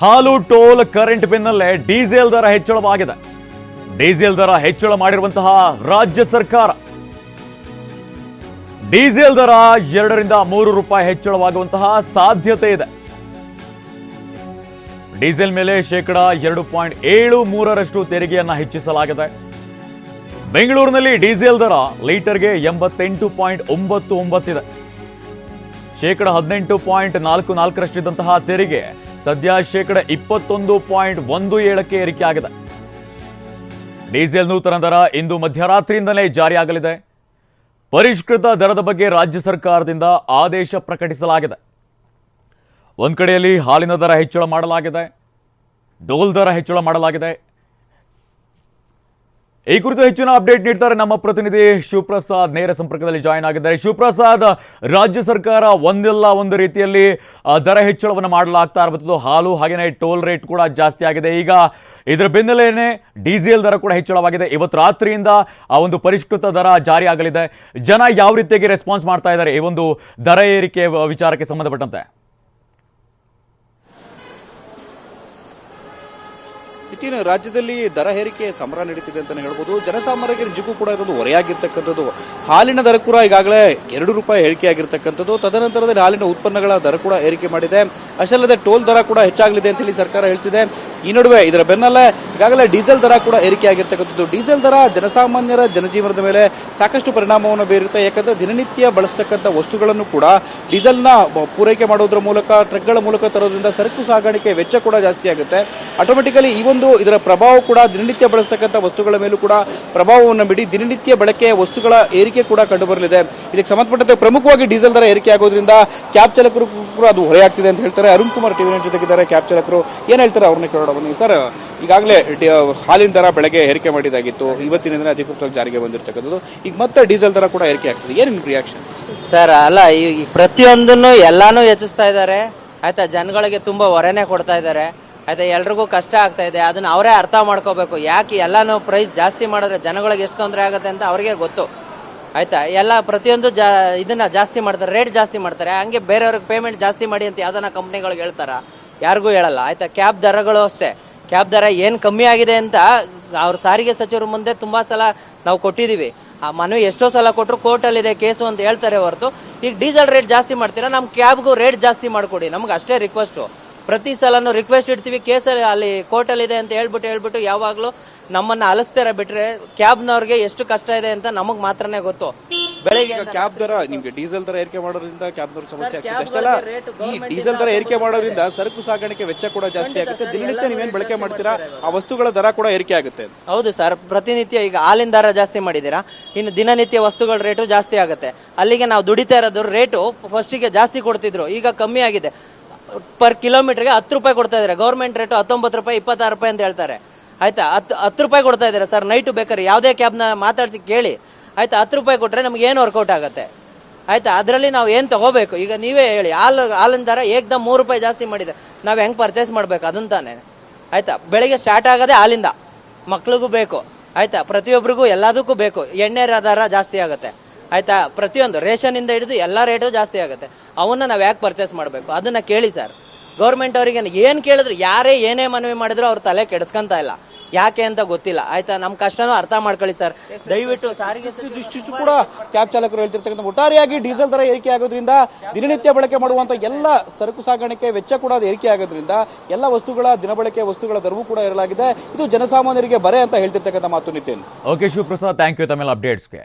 ಹಾಲು, toll, current ಬೆನ್ನಲ್ಲೇ diesel ದರ ಹೆಚ್ಚಳವಾಗಿದೆ. ಡೀಸೆಲ್ ದರ ಹೆಚ್ಚಳ ಮಾಡಿರುವಂತಹ ರಾಜ್ಯ ಸರ್ಕಾರ. ಡೀಸೆಲ್ ದರ ಎರಡರಿಂದ ಮೂರು ರೂಪಾಯಿ ಹೆಚ್ಚಳವಾಗುವಂತಹ ಸಾಧ್ಯತೆ ಇದೆ. ಡೀಸೆಲ್ ಮೇಲೆ ಶೇಕಡ ಎರಡು ಪಾಯಿಂಟ್ ಏಳು ಮೂರರಷ್ಟು ತೆರಿಗೆಯನ್ನ ಹೆಚ್ಚಿಸಲಾಗಿದೆ. ಬೆಂಗಳೂರಿನಲ್ಲಿ ಡೀಸೆಲ್ ದರ ಲೀಟರ್ಗೆ ಎಂಬತ್ತೆಂಟು ಪಾಯಿಂಟ್ ಒಂಬತ್ತು ಒಂಬತ್ತಿದೆ ಶೇಕಡ ಹದಿನೆಂಟು ಪಾಯಿಂಟ್ ನಾಲ್ಕು ನಾಲ್ಕರಷ್ಟಿದ್ದಂತಹ ತೆರಿಗೆ ಸದ್ಯ ಶೇಕಡ ಇಪ್ಪತ್ತೊಂದು ಪಾಯಿಂಟ್ ಒಂದು ಏಳಕ್ಕೆ ಏರಿಕೆಯಾಗಿದೆ. ಡೀಸೆಲ್ ನೂತನ ದರ ಇಂದು ಮಧ್ಯರಾತ್ರಿಯಿಂದಲೇ ಜಾರಿಯಾಗಲಿದೆ. ಪರಿಷ್ಕೃತ ದರದ ಬಗ್ಗೆ ರಾಜ್ಯ ಸರ್ಕಾರದಿಂದ ಆದೇಶ ಪ್ರಕಟಿಸಲಾಗಿದೆ. ಒಂದು ಕಡೆಯಲ್ಲಿ ಹಾಲಿನ ದರ ಹೆಚ್ಚಳ ಮಾಡಲಾಗಿದೆ. ಡೋಲ್ ದರ ಹೆಚ್ಚಳ ಮಾಡಲಾಗಿದೆ. ಈ ಕುರಿತು ಹೆಚ್ಚಿನ ಅಪ್ಡೇಟ್ ನೀಡ್ತಾರೆ ನಮ್ಮ ಪ್ರತಿನಿಧಿ ಶಿವಪ್ರಸಾದ್. ನೇರ ಸಂಪರ್ಕದಲ್ಲಿ ಜಾಯಿನ್ ಆಗಿದ್ದಾರೆ. ಶಿವಪ್ರಸಾದ್, ರಾಜ್ಯ ಸರ್ಕಾರ ಒಂದಿಲ್ಲ ಒಂದು ರೀತಿಯಲ್ಲಿ ದರ ಹೆಚ್ಚಳವನ್ನು ಮಾಡಲಾಗ್ತಾ ಇರಬಹುದು ಹಾಲು ಹಾಗೆಯೇ ಟೋಲ್ ರೇಟ್ ಕೂಡ ಜಾಸ್ತಿ ಆಗಿದೆ. ಈಗ ಇದರ ಬೆನ್ನಲ್ಲೇನೆ ಡೀಸೆಲ್ ದರ ಕೂಡ ಹೆಚ್ಚಳವಾಗಿದೆ. ಇವತ್ತು ರಾತ್ರಿಯಿಂದ ಆ ಒಂದು ಪರಿಷ್ಕೃತ ದರ ಜಾರಿ ಆಗಲಿದೆ. ಜನ ಯಾವ ರೀತಿಯಾಗಿ ರೆಸ್ಪಾನ್ಸ್ ಮಾಡ್ತಾ ಇದ್ದಾರೆ? ಈ ಒಂದು ದರ ಏರಿಕೆ ವಿಚಾರಕ್ಕೆ ಸಂಬಂಧಪಟ್ಟಂತೆ. ಇತ್ತೀನ ರಾಜ್ಯದಲ್ಲಿ ದರ ಏರಿಕೆ ಸಮರ ನಡೀತಿದೆ ಅಂತಲೇ ಹೇಳ್ಬೋದು. ಜನಸಾಮಾನ್ಯರಿಗೆ ನಿಜಕ್ಕೂ ಕೂಡ ಇದೊಂದು ಹೊರೆಯಾಗಿರ್ತಕ್ಕಂಥದ್ದು. ಹಾಲಿನ ದರ ಕೂಡ ಈಗಾಗಲೇ ಎರಡು ರೂಪಾಯಿ ಏರಿಕೆ ಆಗಿರ್ತಕ್ಕಂಥದ್ದು ತದನಂತರದಲ್ಲಿ ಹಾಲಿನ ಉತ್ಪನ್ನಗಳ ದರ ಕೂಡ ಏರಿಕೆ ಮಾಡಿದೆ. ಅಷ್ಟಲ್ಲದೆ ಟೋಲ್ ದರ ಕೂಡ ಹೆಚ್ಚಾಗಲಿದೆ ಅಂತೇಳಿ ಸರ್ಕಾರ ಹೇಳ್ತಿದೆ. ಈ ನಡುವೆ ಇದರ ಬೆನ್ನಲ್ಲೇ ಈಗಾಗಲೇ ಡೀಸೆಲ್ ದರ ಕೂಡ ಏರಿಕೆ ಆಗಿರ್ತಕ್ಕಂಥದ್ದು ಡೀಸೆಲ್ ದರ ಜನಸಾಮಾನ್ಯರ ಜನಜೀವನದ ಮೇಲೆ ಸಾಕಷ್ಟು ಪರಿಣಾಮವನ್ನು ಬೀರುತ್ತೆ. ಯಾಕಂದ್ರೆ ದಿನನಿತ್ಯ ಬಳಸ್ತಕ್ಕಂಥ ವಸ್ತುಗಳನ್ನು ಕೂಡ ಡೀಸೆಲ್ನ ಪೂರೈಕೆ ಮಾಡೋದ್ರ ಮೂಲಕ, ಟ್ರಕ್ಗಳ ಮೂಲಕ ತರೋದ್ರಿಂದ ಸರಕು ಸಾಗಾಣಿಕೆ ವೆಚ್ಚ ಕೂಡ ಜಾಸ್ತಿ ಆಗುತ್ತೆ. ಆಟೋಮೆಟಿಕಲಿ ಈ ಒಂದು ಇದರ ಪ್ರಭಾವ ಕೂಡ ದಿನನಿತ್ಯ ಬಳಸ್ತಕ್ಕಂಥ ವಸ್ತುಗಳ ಮೇಲೂ ಕೂಡ ಪ್ರಭಾವವನ್ನು ಬಿಡಿ ದಿನನಿತ್ಯ ಬಳಕೆಯ ವಸ್ತುಗಳ ಏರಿಕೆ ಕೂಡ ಕಂಡುಬರಲಿದೆ. ಇದಕ್ಕೆ ಸಂಬಂಧಪಟ್ಟಂತೆ ಪ್ರಮುಖವಾಗಿ ಡೀಸೆಲ್ ದರ ಏರಿಕೆ ಆಗೋದ್ರಿಂದ ಕ್ಯಾಬ್ ಚಾಲಕರು ಕೂಡ ಅದು ಹೊರೆಯಾಗ್ತಿದೆ ಅಂತ ಹೇಳ್ತಾರೆ. ಅರುಣ್ ಕುಮಾರ್ ಟಿವಿ ಜೊತೆಗಿದ್ದಾರೆ. ಕ್ಯಾಬ್ ಚಾಲಕರು ಏನ್ ಹೇಳ್ತಾರೆ ಅವ್ರನ್ನ ಕೇಳೋಣ ಬನ್ನಿ. ಸರ್, ಈಗಾಗಲೇ ಹಾಲಿನ ದರ ಬೆಳಗ್ಗೆ ಏರಿಕೆ ಮಾಡಿದಾಗಿತ್ತು. ಇವತ್ತಿನ ದಿನ ಅಧಿಕೃತವಾಗಿ ಜಾರಿಗೆ ಬಂದಿರತಕ್ಕಂಥದ್ದು. ಈಗ ಮತ್ತೆ ಡೀಸೆಲ್ ದರ ಕೂಡ ಏರಿಕೆ ಆಗ್ತದೆ. ಏನು ನಿಮ್ಮ ರಿಯಾಕ್ಷನ್ ಸರ್, ಅಲ್ಲ, ಈ ಪ್ರತಿಯೊಂದನ್ನು ಎಲ್ಲಾನು ಹೆಚ್ಚಿಸ್ತಾ ಇದ್ದಾರೆ. ಆಯ್ತಾ, ಜನಗಳಿಗೆ ತುಂಬ ಹೊರೆನೇ ಕೊಡ್ತಾ ಇದ್ದಾರೆ. ಆಯ್ತಾ, ಎಲ್ರಿಗೂ ಕಷ್ಟ ಆಗ್ತಾ ಇದೆ. ಅದನ್ನ ಅವರೇ ಅರ್ಥ ಮಾಡ್ಕೋಬೇಕು. ಯಾಕೆ ಎಲ್ಲಾನು ಪ್ರೈಸ್ ಜಾಸ್ತಿ ಮಾಡಿದ್ರೆ ಜನಗಳಿಗೆ ಎಷ್ಟು ತೊಂದರೆ ಆಗುತ್ತೆ ಅಂತ ಅವರಿಗೆ ಗೊತ್ತು. ಆಯ್ತಾ? ಎಲ್ಲ ಪ್ರತಿಯೊಂದು ಜಾ ಇದನ್ನ ಜಾಸ್ತಿ ಮಾಡ್ತಾರೆ ರೇಟ್ ಜಾಸ್ತಿ ಮಾಡ್ತಾರೆ. ಹಂಗೆ ಬೇರೆಯವ್ರಿಗೆ ಪೇಮೆಂಟ್ ಜಾಸ್ತಿ ಮಾಡಿ ಅಂತ ಯಾವ್ದಾನ ಕಂಪ್ನಿಗಳಿಗೆ ಹೇಳ್ತಾರ? ಯಾರಿಗೂ ಹೇಳಲ್ಲ. ಆಯ್ತಾ? ಕ್ಯಾಬ್ ದರಗಳು ಅಷ್ಟೇ. ಕ್ಯಾಬ್ ದರ ಏನು ಕಮ್ಮಿ ಆಗಿದೆ ಅಂತ ಅವ್ರ ಸಾರಿಗೆ ಸಚಿವರ ಮುಂದೆ ತುಂಬ ಸಲ ನಾವು ಕೊಟ್ಟಿದ್ದೀವಿ ಆ ಮನವಿ ಎಷ್ಟೋ ಸಲ ಕೊಟ್ಟರು ಕೋರ್ಟಲ್ಲಿದೆ ಕೇಸು ಅಂತ ಹೇಳ್ತಾರೆ ಹೊರತು. ಈಗ ಡೀಸೆಲ್ ರೇಟ್ ಜಾಸ್ತಿ ಮಾಡ್ತೀರಾ? ನಮ್ಮ ಕ್ಯಾಬ್ಗೂ ರೇಟ್ ಜಾಸ್ತಿ ಮಾಡಿಕೊಡಿ. ನಮ್ಗೆ ಅಷ್ಟೇ ರಿಕ್ವೆಸ್ಟು ಪ್ರತಿ ಸಲನೂ ರಿಕ್ವೆಸ್ಟ್ ಇಡ್ತೀವಿ ಕೇಸಲ್ಲಿ ಅಲ್ಲಿ ಕೋರ್ಟಲ್ಲಿದೆ ಅಂತ ಹೇಳ್ಬಿಟ್ಟು ಹೇಳ್ಬಿಟ್ಟು ಯಾವಾಗಲೂ ನಮ್ಮನ್ನು ಅಲಸ್ತಾರ ಬಿಟ್ರೆ ಕ್ಯಾಬ್ನವ್ರಿಗೆ ಎಷ್ಟು ಕಷ್ಟ ಇದೆ ಅಂತ ನಮಗೆ ಮಾತ್ರನೇ ಗೊತ್ತು. ಬೆಳಿಗ್ಗೆ ಕ್ಯಾಬ್ ದರ ನಿಮ್ಗೆ ಡೀಸೆಲ್ ದರ ಏರಿಕೆ ಮಾಡೋದ್ರಿಂದ ಕ್ಯಾಬ್ ದರ ಸಮಸ್ಯೆ ಆಗ್ತದೆ. ಅಷ್ಟೆಲ್ಲ ಈ ಡೀಸೆಲ್ ದರ ಏರಿಕೆ ಮಾಡೋದ್ರಿಂದ ಸರಕು ಸಾಗಾಣಿಕೆ ವೆಚ್ಚ ಕೂಡ ಜಾಸ್ತಿ ಆಗುತ್ತೆ. ದಿನನಿತ್ಯ ನೀವೇನ್ ಬಳಕೆ ಮಾಡ್ತೀರಾ? ಆ ವಸ್ತುಗಳ ದರ ಕೂಡ ಏರಿಕೆ ಆಗುತ್ತೆ. ಹೌದು ಸರ್ ಪ್ರತಿನಿತ್ಯ ಈಗ ಹಾಲಿನ ದರ ಜಾಸ್ತಿ ಮಾಡಿದ್ದೀರಾ? ಇನ್ನು ದಿನನಿತ್ಯ ವಸ್ತುಗಳ ರೇಟು ಜಾಸ್ತಿ ಆಗುತ್ತೆ. ಅಲ್ಲಿಗೆ ನಾವು ದುಡಿತಾ ಇರೋದು ರೇಟು ಫಸ್ಟಿಗೆ ಜಾಸ್ತಿ ಕೊಡ್ತಿದ್ರು. ಈಗ ಕಮ್ಮಿ ಆಗಿದೆ. ಪರ್ ಕಿಲೋಮೀಟರ್ಗೆ ಹತ್ತು ರೂಪಾಯಿ ಕೊಡ್ತಾ ಇದ್ದಾರೆ. ಗೌರ್ಮೆಂಟ್ ರೇಟು ಹತ್ತೊಂಬತ್ತು ರೂಪಾಯಿ, ಇಪ್ಪತ್ತಾರು ರೂಪಾಯಿ ಅಂತ ಹೇಳ್ತಾರೆ. ಆಯ್ತಾ? ಹತ್ತು ಹತ್ತು ರೂಪಾಯಿ ಕೊಡ್ತಾ ಇದ್ದಾರೆ ಸರ್. ನೈಟು ಬೇಕಾದ್ರೆ ಯಾವುದೇ ಕ್ಯಾಬ್ನ ಮಾತಾಡ್ಸಿ ಕೇಳಿ. ಆಯ್ತಾ? ಹತ್ತು ರೂಪಾಯಿ ಕೊಟ್ಟರೆ ನಮ್ಗೆ ಏನು ವರ್ಕೌಟ್ ಆಗುತ್ತೆ? ಆಯ್ತಾ? ಅದರಲ್ಲಿ ನಾವು ಏನು ತಗೋಬೇಕು? ಈಗ ನೀವೇ ಹೇಳಿ. ಹಾಲು, ಹಾಲಿನ ದರ ಏಕ್ದಮ್ ಮೂರು ರೂಪಾಯಿ ಜಾಸ್ತಿ ಮಾಡಿದೆ. ನಾವು ಹೆಂಗೆ ಪರ್ಚೇಸ್ ಮಾಡಬೇಕು? ಅದನ್ನ ತಾನೆ. ಆಯ್ತಾ? ಬೆಳಿಗ್ಗೆ ಸ್ಟಾರ್ಟ್ ಆಗೋದೆ ಹಾಲಿಂದ. ಮಕ್ಳಿಗೂ ಬೇಕು. ಆಯ್ತಾ? ಪ್ರತಿಯೊಬ್ಬರಿಗೂ ಎಲ್ಲದಕ್ಕೂ ಬೇಕು. ಎಣ್ಣೆ ದರ ಜಾಸ್ತಿ ಆಗುತ್ತೆ. ಆಯ್ತಾ? ಪ್ರತಿಯೊಂದು ರೇಷನಿಂದ ಹಿಡಿದು ಎಲ್ಲ ರೇಟು ಜಾಸ್ತಿ ಆಗುತ್ತೆ. ಅವನ್ನ ನಾವು ಯಾಕೆ ಪರ್ಚೇಸ್ ಮಾಡಬೇಕು? ಅದನ್ನ ಕೇಳಿ ಸರ್ ಗೌರ್ಮೆಂಟ್ ಅವರಿಗೆ ಏನು ಕೇಳಿದ್ರು ಯಾರೇ ಏನೇ ಮನವಿ ಮಾಡಿದ್ರು ಅವ್ರ ತಲೆ ಕೆಡಿಸ್ಕೊಂತ ಇಲ್ಲ. ಯಾಕೆ ಅಂತ ಗೊತ್ತಿಲ್ಲ. ಆಯ್ತಾ? ನಮ್ಮ ಕಷ್ಟನೂ ಅರ್ಥ ಮಾಡ್ಕೊಳ್ಳಿ ಸರ್ ದಯವಿಟ್ಟು ಸಾರಿಗೆ ಇಷ್ಟಿಷ್ಟು ಕೂಡ ಕ್ಯಾಬ್ ಚಾಲಕರು ಹೇಳ್ತಿರ್ತಕ್ಕಂಥ ಒಟ್ಟಾರೆಯಾಗಿ ಡೀಸೆಲ್ ದರ ಏರಿಕೆ ಆಗೋದ್ರಿಂದ ದಿನನಿತ್ಯ ಬಳಕೆ ಮಾಡುವಂತ ಎಲ್ಲ ಸರಕು ಸಾಗಾಣಿಕೆ ವೆಚ್ಚ ಕೂಡ ಅದು ಏರಿಕೆ ಆಗೋದ್ರಿಂದ ಎಲ್ಲ ವಸ್ತುಗಳ ದಿನಬಳಕೆ ವಸ್ತುಗಳ ದರವೂ ಕೂಡ ಏರಲಾಗಿದೆ. ಇದು ಜನಸಾಮಾನ್ಯರಿಗೆ ಬರೆ ಅಂತ ಹೇಳ್ತಿರ್ತಕ್ಕಂಥ ಮಾತು Nitin. Okay Shivaprasad thank you ತಮ್ಮೆಲ್ಲ ಅಪ್ಡೇಟ್ಸ್ಗೆ